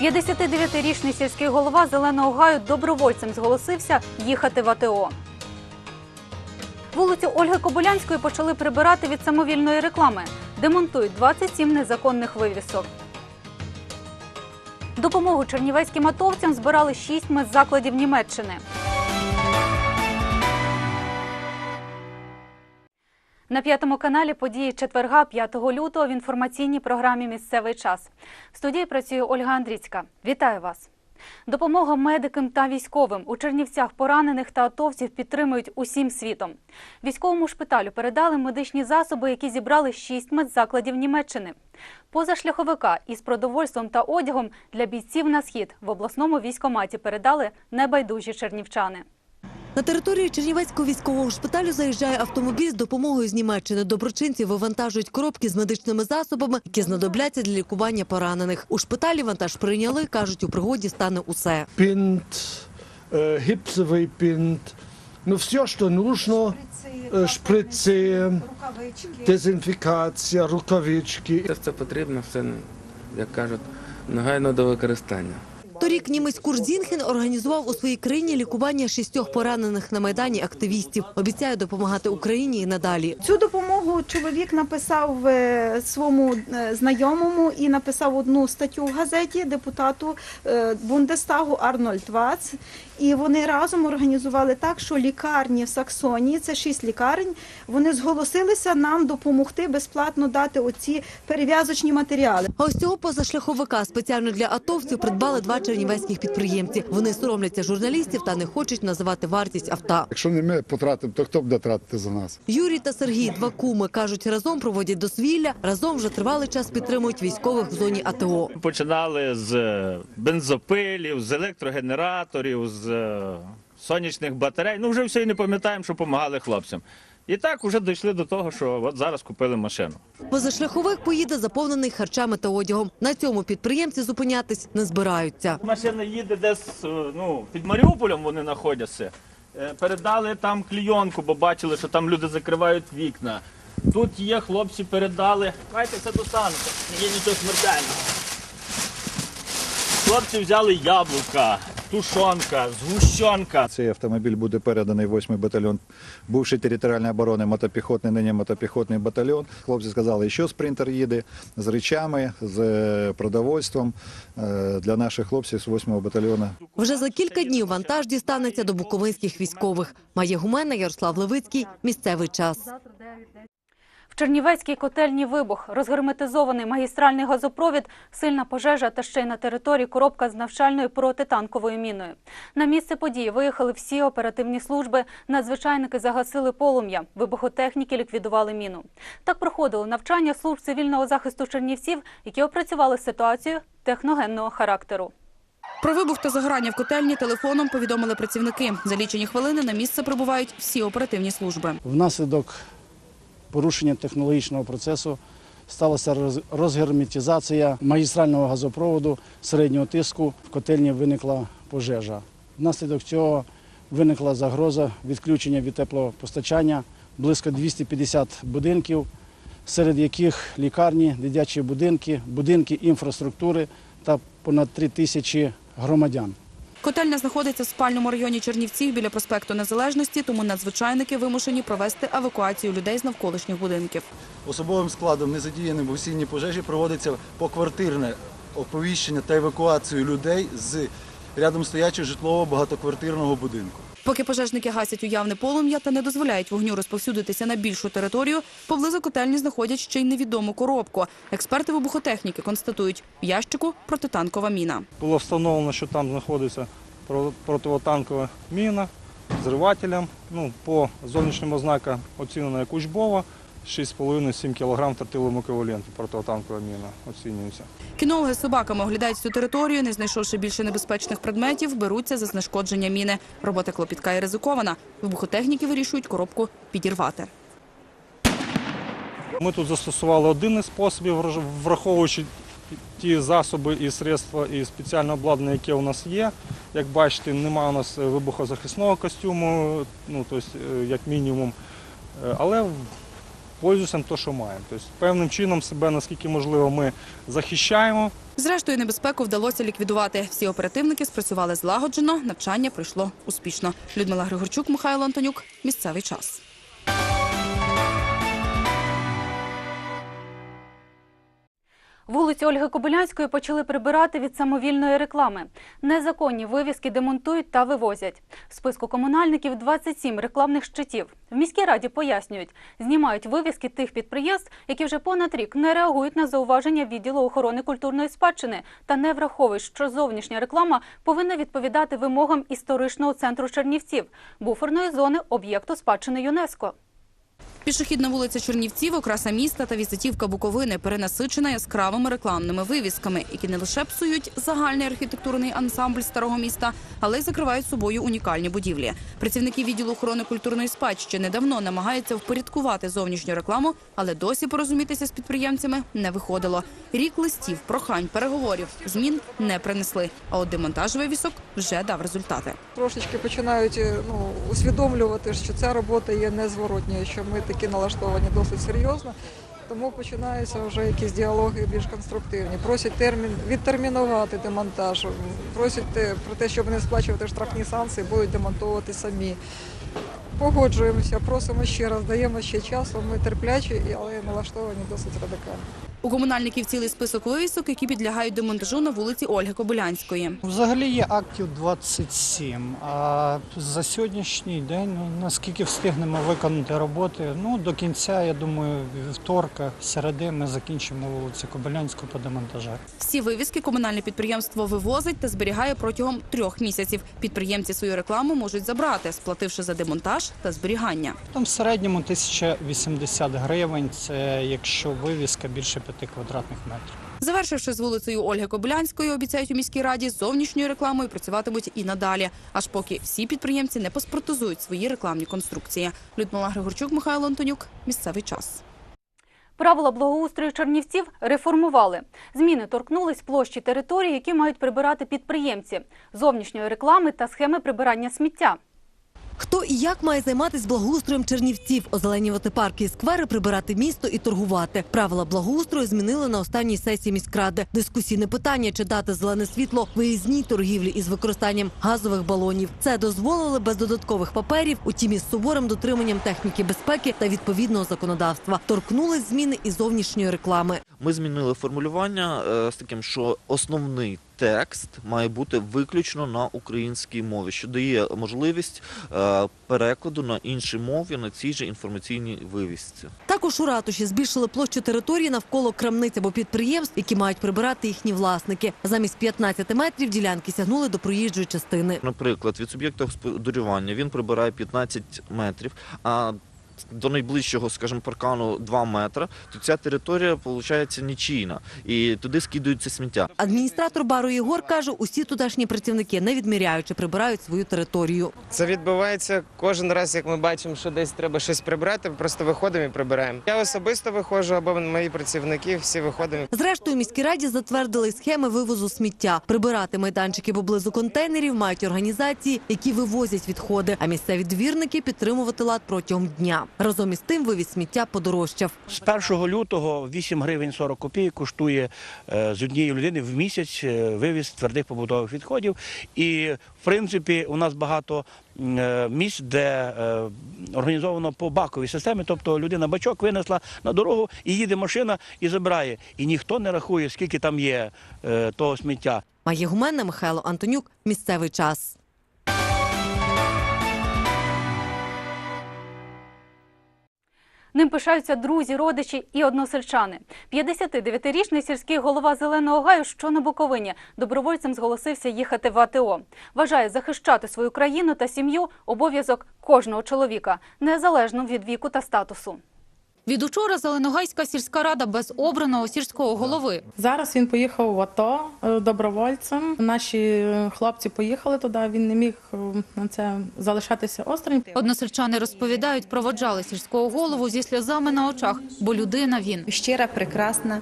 59-річний сільський голова Зеленого гаю добровольцем зголосився їхати в АТО. Вулицю Ольги Кобилянської почали прибирати від самовільної реклами. Демонтують 27 незаконних вивісок. Допомогу чернівецьким атовцям збирали 6 медзакладів Німеччини. На п'ятому каналі події четверга, 5 лютого в інформаційній програмі Місцевий час. В студії працює Ольга Андріцька. Вітаю вас. Допомога медикам та військовим у Чернівцях поранених та атовців підтримують усім світом. Військовому шпиталю передали медичні засоби, які зібрали шість медзакладів Німеччини. Поза шляховика із продовольством та одягом для бійців на схід в обласному військоматі передали небайдужі чернівчани. На території Чернівецького військового шпиталю заїжджає автомобіль з допомогою з Німеччини. Доброчинці вивантажують коробки з медичними засобами, які знадобляться для лікування поранених. У шпиталі вантаж прийняли, кажуть, у пригоді стане усе. бинт, э, гипсовый бинт, ну все, что нужно, э, шприци, рукавички. дезінфікація, рукавички. Все це потрібно, все, як кажуть, негайно до використання. Торік німець Курзінхен організував у своїй країні лікування шістьох поранених на майдані активістів. Обіцяє допомагати Україні і надалі. Цю допомогу чоловік написав е, своєму е, знайомому і написав одну статтю в газеті депутату е, Бундестагу Арнольд Вац. І вони разом організували так, що лікарні в Саксонії, це шість лікарень, вони зголосилися нам допомогти безплатно дати оці перев'язочні матеріали. А ось цього позашляховика спеціально для атовців придбали два чернівецьких підприємці. Вони соромляться журналістів та не хочуть називати вартість авто. Якщо не ми потратимо, то хто буде тратити за нас? Юрій та Сергій, два куми, кажуть, разом проводять дозвілля, разом вже тривалий час підтримують військових в зоні АТО. Починали з бензопилів, з електрогенераторів, з е, сонячних батарей. Ну вже все і не пам'ятаємо, що допомагали хлопцям. І так вже дійшли до того, що от зараз купили машину. Позашляховик поїде заповнений харчами та одягом. На цьому підприємці зупинятись не збираються. Машина їде десь е, ну, під Маріуполем вони знаходяться. Е, Передали там клійонку, бо бачили, що там люди закривають вікна. Тут є хлопці, передали. Давайте це достанете, не є нічого смертельного. Хлопці взяли яблука, тушонка, згущенка. Цей автомобіль буде переданий 8-й батальйон бувшої територіальної оборони, мотопіхотний, нині мотопіхотний батальйон. Хлопці сказали, що спринтер їде з речами, з е, продовольством е, для наших хлопців з 8-го батальйону. Вже за кілька днів вантаж дістанеться до буковинських військових. Має гумена Ярослав Левицький. Місцевий час. Чернівецькій котельні вибух, розгерметизований магістральний газопровід, сильна пожежа та ще й на території коробка з навчальною протитанковою міною. На місце події виїхали всі оперативні служби. Надзвичайники загасили полум'я. Вибухотехніки ліквідували міну. Так проходило навчання служб цивільного захисту чернівців, які опрацювали ситуацію техногенного характеру. Про вибух та загорання в котельні телефоном повідомили працівники. За лічені хвилини на місце прибувають всі оперативні служби. Внаслідок порушення технологічного процесу сталася роз- розгерметизація магістрального газопроводу середнього тиску. В котельні виникла пожежа. Внаслідок цього виникла загроза відключення від теплопостачання близько 250 будинків, серед яких лікарні, дитячі будинки, будинки інфраструктури та понад 3 тисячі громадян. Котельня знаходиться в спальному районі Чернівців біля проспекту Незалежності, тому надзвичайники вимушені провести евакуацію людей з навколишніх будинків. Особовим складом незадіяним в осінній пожежі проводиться поквартирне оповіщення та евакуацію людей з рядом стоячого житлового багатоквартирного будинку. Поки пожежники гасять уявне полум'я та не дозволяють вогню розповсюдитися на більшу територію, поблизу котельні знаходять ще й невідому коробку. Експерти вибухотехніки констатують в ящику протитанкова міна. Було встановлено, що там знаходиться про- противотанкова міна зривателем. Ну, по зовнішнім ознакам оцінена як учбова. 6,5-7 кг тротиловому еквіваленту протитанкова міна оцінюється. Кінологи з собаками оглядають цю територію, не знайшовши більше небезпечних предметів, беруться за знешкодження міни. Робота клопітка і ризикована. Вибухотехніки вирішують коробку підірвати. Ми тут застосували один із способів, враховуючи ті засоби і средства і спеціальне обладнання, яке у нас є. Як бачите, немає у нас вибухозахисного костюму, ну тобто, як мінімум. Е, Але пользуємося то, що маємо. Тобто певним чином себе наскільки можливо ми захищаємо. Зрештою, небезпеку вдалося ліквідувати. Всі оперативники спрацювали злагоджено, навчання пройшло успішно. Людмила Григорчук, Михайло Антонюк. Місцевий час. Вулицю Ольги Кобилянської почали прибирати від самовільної реклами. Незаконні вивіски демонтують та вивозять. В списку комунальників 27 рекламних щитів. В міській раді пояснюють, знімають вивіски тих підприємств, які вже понад рік не реагують на зауваження відділу охорони культурної спадщини та не враховують, що зовнішня реклама повинна відповідати вимогам історичного центру Чернівців, буферної зони об'єкту спадщини ЮНЕСКО. Пішохідна вулиця Чернівців, окраса міста та візитівка Буковини перенасичена яскравими рекламними вивісками, які не лише псують загальний архітектурний ансамбль старого міста, але й закривають собою унікальні будівлі. Працівники відділу охорони культурної спадщини давно намагаються впорядкувати зовнішню рекламу, але досі порозумітися з підприємцями не виходило. Рік листів, прохань, переговорів, змін не принесли. А от демонтаж вивісок вже дав результати. трошечки починають е, ну, усвідомлювати, що ця робота є незворотньою, що ми такі налаштовані досить серйозно. Тому починаються вже якісь діалоги більш конструктивні. Просять термін відтермінувати демонтаж, просять про те, щоб не сплачувати штрафні санкції, будуть демонтувати самі. Погоджуємося, просимо ще раз, даємо ще часу. Ми терплячі, але налаштовані досить радикально. У комунальників цілий список вивісок, які підлягають демонтажу на вулиці Ольги Кобилянської. Взагалі є актів 27, а за сьогоднішній день, ну, наскільки встигнемо виконати роботи, ну до кінця, я думаю, вівторка, середи ми закінчимо вулицю Кобилянську по демонтажах. Всі вивіски комунальне підприємство вивозить та зберігає протягом трьох місяців. Підприємці свою рекламу можуть забрати, сплативши за демонтаж та зберігання. Там в середньому 1080 гривень, це якщо вивіска більше 5 квадратних метрів. Завершивши з вулицею Ольги Кобилянської, обіцяють у міській раді з зовнішньою рекламою працюватимуть і надалі, аж поки всі підприємці не паспортизують свої рекламні конструкції. Людмила Григорчук, Михайло Антонюк. Місцевий час. Правила благоустрою Чернівців реформували. Зміни торкнулись площі території, які мають прибирати підприємці, зовнішньої реклами та схеми прибирання сміття. Хто і як має займатися благоустроєм чернівців, озеленювати парки і сквери, прибирати місто і торгувати. Правила благоустрою змінили на останній сесії міськради. Дискусійне питання, чи дати зелене світло виїзній торгівлі із використанням газових балонів. Це дозволили без додаткових паперів, утім із суворим дотриманням техніки безпеки та відповідного законодавства. Торкнулись зміни і зовнішньої реклами. Ми змінили формулювання е, з таким, що основний текст має бути виключно на українській мові, що дає можливість е, перекладу на інші мови на цій же інформаційній вивісці. Також у ратуші збільшили площу території навколо крамниць або підприємств, які мають прибирати їхні власники. Замість 15 метрів ділянки сягнули до проїжджої частини. Наприклад, від суб'єкта господарювання він прибирає 15 метрів, а до найближчого, скажімо, паркану 2 метри, то ця територія виходить нічийна, і туди скидується сміття. Адміністратор бару Єгор каже, усі тутешні працівники, не відміряючи, прибирають свою територію. Це відбувається кожен раз, як ми бачимо, що десь треба щось прибрати, просто виходимо і прибираємо. Я особисто виходжу, або мої працівники, всі виходимо. Зрештою, міській раді затвердили схеми вивозу сміття. Прибирати майданчики поблизу контейнерів мають організації, які вивозять відходи. А місцеві двірники підтримувати лад протягом дня. Разом із тим вивіз сміття подорожчав. З 1 лютого 8 гривень 40 копійок коштує е, з однієї людини в місяць е, вивіз твердих побутових відходів. І в принципі у нас багато е, місць, де організовано по баковій системі, тобто людина бачок винесла на дорогу і їде машина і забирає. І ніхто не рахує, скільки там є того сміття. Має гуменна Михайло Антонюк. Місцевий час. Ним пишаються друзі, родичі і односельчани. 59-річний сільський голова Зеленого гаю, що на Буковині, добровольцем зголосився їхати в АТО. Вважає захищати свою країну та сім'ю обов'язок кожного чоловіка, незалежно від віку та статусу. Від учора Зеленогайська сільська рада без обраного сільського голови. Зараз він поїхав в АТО е, добровольцем. Наші хлопці поїхали туди. Він не міг е, на це залишатися осторонь. Односельчани розповідають, проводжали сільського голову зі сльозами на очах, бо людина він. Щира, прекрасна,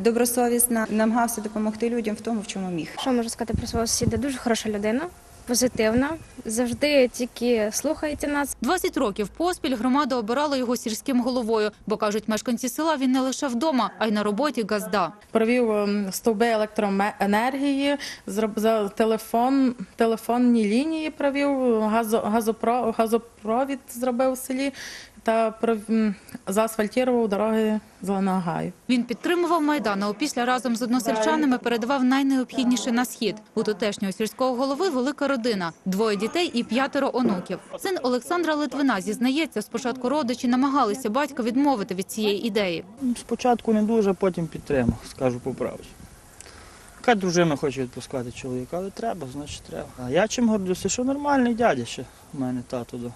добросовісна, намагався допомогти людям в тому, в чому міг. Що можу сказати про свого сусіда? Дуже хороша людина, позитивна, завжди тільки слухайте нас. 20 років поспіль громада обирала його сільським головою, бо кажуть, мешканці села він не лише вдома, а й на роботі газда. Провів ем, стовби електроенергії, телефон, телефонні лінії провів, газо, газопро, газопровід зробив у селі та заасфальтував дороги Зеленого гаю. Він підтримував Майдан, а опісля разом з односельчанами передавав найнеобхідніше на схід. У тутешнього сільського голови велика родина, двоє дітей і п'ятеро онуків. Син Олександра Литвина зізнається, спочатку родичі намагалися батька відмовити від цієї ідеї. Спочатку не дуже, потім підтримав, скажу по правді. Яка дружина хоче відпускати чоловіка, але треба, значить треба. А я чим гордюся, що нормальний дядя ще в мене тато. Да.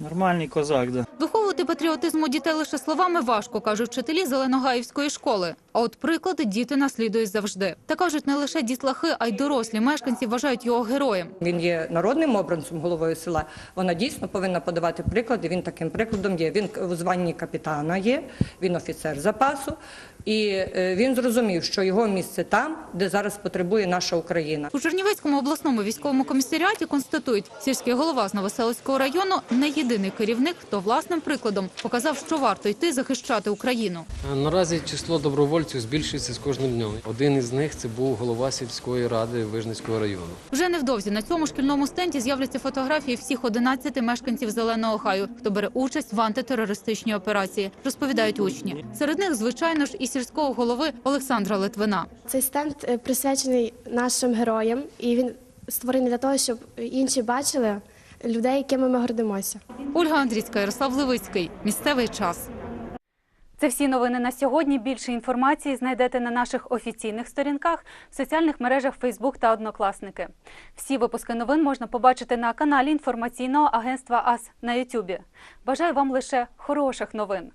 Нормальний козак, да. Виховувати патріотизм у дітей лише словами важко, кажуть вчителі Зеленогаївської школи. А от приклади діти наслідують завжди. Та кажуть, не лише дітлахи, а й дорослі мешканці вважають його героєм. Він є народним обранцем головою села. Вона дійсно повинна подавати приклад. і Він таким прикладом є. Він у званні капітана є, він офіцер запасу, і е, він зрозумів, що його місце там, де зараз потребує наша Україна. У Чернівецькому обласному військовому комісаріаті констатують, сільський голова з Новоселицького району не єдиний керівник, хто власним прикладом показав, що варто йти захищати Україну. Наразі число добровольців збільшується з кожним днем. Один із них це був голова сільської ради Вижницького району. Вже невдовзі на цьому шкільному стенді з'являться фотографії всіх 11 мешканців Зеленого Хаю, хто бере участь в антитерористичній операції, розповідають учні. Серед них, звичайно ж, і сільського голови Олександра Литвина. Цей стенд е, присвячений нашим героям, і він створений для того, щоб інші бачили людей, якими ми гордимося. Ольга Андрійська, Ярослав Левицький. Місцевий час. Це всі новини на сьогодні. Більше інформації знайдете на наших офіційних сторінках, в соціальних мережах Фейсбук та Однокласники. Всі випуски новин можна побачити на каналі інформаційного агентства АС на Ютубі. Бажаю вам лише хороших новин.